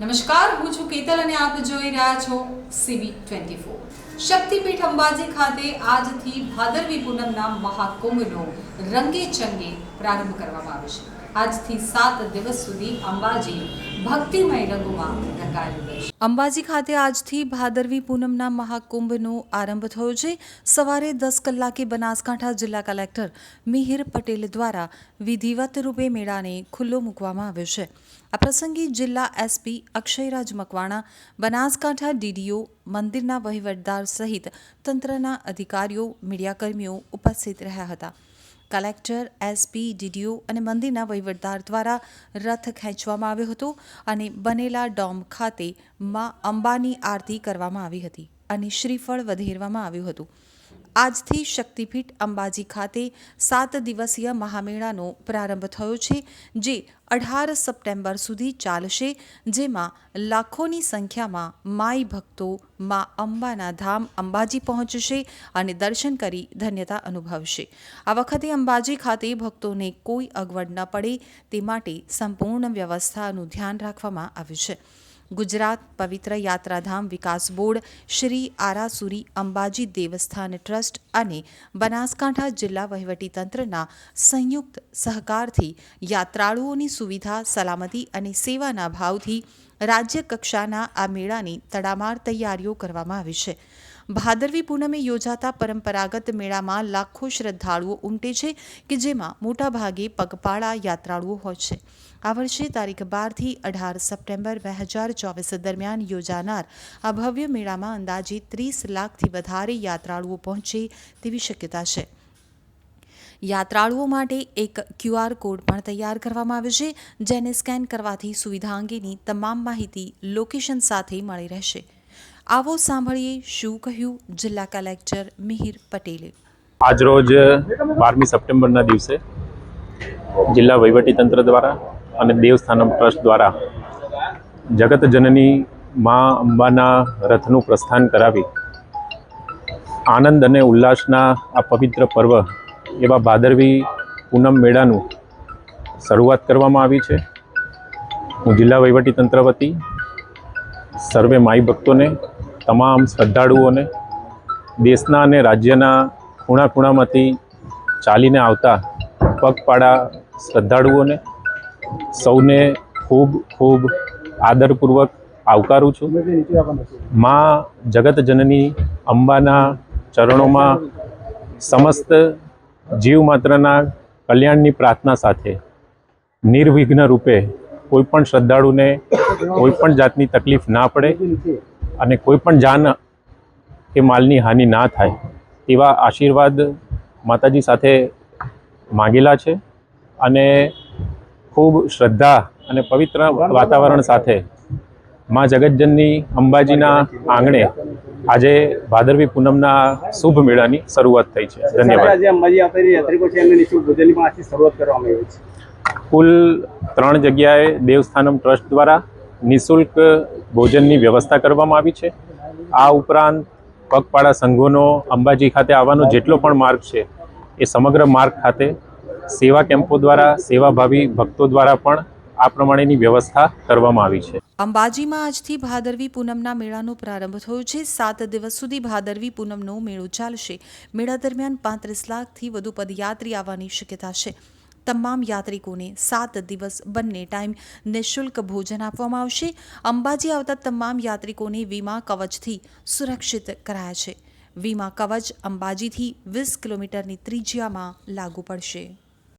નમસ્કાર, હું છું કેતલ અને આપ જોઈ રહ્યા છો સીવી ટ્વેન્ટી ફોર શક્તિપીઠ અંબાજી ખાતે આજથી ભાદરવી પૂનમના મહાકુંભનો રંગે ચંગે પ્રારંભ કરવામાં આવ્યો છે. આજથી સાત દિવસ સુધી અંબાજી ભક્તિમય રંગોમાં રહેશે અંબાજી ખાતે આજથી ભાદરવી પૂનમના મહાકુંભનો આરંભ થયો છે. સવારે દસ કલાકે બનાસકાંઠા જિલ્લા કલેક્ટર મિહિર પટેલ દ્વારા વિધિવત રૂપે મેળાને ખુલ્લો મૂકવામાં આવ્યો છે. આ પ્રસંગે જિલ્લા એસપી અક્ષયરાજ મકવાણા, બનાસકાંઠા ડીડીઓ, મંદિરના વહીવટદાર સહિત તંત્રના અધિકારીઓ, મીડિયાકર્મીઓ ઉપસ્થિત રહ્યા હતા. કલેક્ટર એસપી ડીડીઓ અને મંદિરના વહીવટદાર દ્વારા રથ ખેંચવામાં આવ્યો હતો અને બનેલા ડોમ ખાતે મા અંબાની આરતી કરવામાં આવી હતી અને શ્રીફળ વધેરવામાં આવ્યું હતું. આજથી શક્તિપીઠ અંબાજી ખાતે સાત દિવસીય મહામેળાનો પ્રારંભ થયો છે, જે અઢાર સપ્ટેમ્બર સુધી ચાલશે, જેમાં લાખોની સંખ્યામાં માઈ ભક્તો મા અંબાના ધામ અંબાજી પહોંચશે અને દર્શન કરી ધન્યતા અનુભવશે. આ વખતે અંબાજી ખાતે ભક્તોને કોઈ અગવડ ન પડે, તે માટે સંપૂર્ણ વ્યવસ્થાનું ધ્યાન રાખવામાં આવ્યું છે. ગુજરાત પવિત્ર યાત્રાધામ વિકાસ બોર્ડ, શ્રી આરાસુરી અંબાજી દેવસ્થાન ટ્રસ્ટ અને બનાસકાંઠા જિલ્લા વહીવટીતંત્રના સંયુક્ત સહકારથી યાત્રાળુઓની સુવિધા, સલામતી અને સેવાના ભાવથી રાજ્ય કક્ષાના આ મેળાની તડામાર તૈયારીઓ કરવામાં આવી છે. ભાદરવી પૂનમે યોજાતા પરંપરાગત મેળામાં લાખો શ્રદ્ધાળુઓ ઉમટે છે કે જેમાં મોટાભાગે પગપાળા યાત્રાળુઓ હોય છે. આ વર્ષે તારીખ બારથી અઢાર સપ્ટેમ્બર બે હજાર ચોવીસ દરમિયાન યોજાનાર આ ભવ્ય મેળામાં અંદાજે ત્રીસ લાખથી વધારે યાત્રાળુઓ પહોંચે તેવી શક્યતા છે. યાત્રાળુઓ માટે એક ક્યુઆર કોડ પણ તૈયાર કરવામાં આવ્યો છે, જેને સ્કેન કરવાથી સુવિધા અંગેની તમામ માહિતી લોકેશન સાથે મળી રહેશે. આવો સાંભળીએ શું કહ્યું જિલ્લા કલેક્ટર મિહિર પટેલે. આજરોજ બારમી સપ્ટેમ્બરના દિવસે જિલ્લા વહીવટીતંત્ર દ્વારા અને દેવસ્થાનમ ટ્રસ્ટ દ્વારા જગત જનની મા અંબાના રથનું પ્રસ્થાન કરાવી આનંદ અને ઉલ્લાસના આ પવિત્ર પર્વ એવા ભાદરવી પૂનમ મેળાનું શરૂઆત કરવામાં આવી છે. હું જિલ્લા વહીવટીતંત્ર વતી સર્વે માઈ ભક્તોને તમામ શ્રદ્ધાળુઓને દેશના અને રાજ્યના ખૂણા ખૂણામાંથી ચાલીને આવતા પગપાળા શ્રદ્ધાળુઓને સૌને ખૂબ ખૂબ આદરપૂર્વક આવકારું છું. માં જગત જનની અંબાના ચરણોમાં સમસ્ત જીવ માત્રના કલ્યાણની પ્રાર્થના સાથે નિર્વિઘ્ન રૂપે કોઈપણ શ્રદ્ધાળુને કોઈપણ જાતની તકલીફ ના પડે. અને કોઈ પણ જાન કે માલની હાનિ ના થાય તેવા આશીર્વાદ માતાજી સાથે માંગેલા છે અને ખૂબ શ્રદ્ધા અને પવિત્ર વાતાવરણ સાથે માં જગતજનની અંબાજીના આંગણે આજે ભાદરવી પૂનમના શુભ મેળાની શરૂઆત થઈ છે. ધન્યવાદ. કુલ ત્રણ જગ્યાએ દેવસ્થાનમ ટ્રસ્ટ દ્વારા નિઃશુલ્ક ભોજનની વ્યવસ્થા કરવામાં આવી છે. આ ઉપરાંત પગપાળા સંઘોનો અંબાજી ખાતે આવવાનો જેટલો પણ માર્ગ છે, એ સમગ્ર માર્ગ ખાતે સેવા કેમ્પો દ્વારા, સેવાભાવી ભક્તો દ્વારા પણ આ પ્રમાણેની વ્યવસ્થા કરવામાં આવી છે. અંબાજીમાં આજથી ભાદરવી પૂનમના મેળાનો પ્રારંભ થયો છે. સાત દિવસ સુધી ભાદરવી પૂનમનો મેળો ચાલશે. મેળા દરમિયાન પાંત્રીસ લાખથી વધુ પદયાત્રી આવવાની શક્યતા છે. તમામ યાત્રિકોને સાત દિવસ બંને ટાઈમ નિઃશુલ્ક ભોજન આપવામાં આવશે. અંબાજી આવતા તમામ યાત્રિકોને વીમા કવચથી સુરક્ષિત કરાયા છે. વીમા કવચ અંબાજીથી વીસ કિલોમીટરની ત્રિજ્યામાં લાગુ પડશે.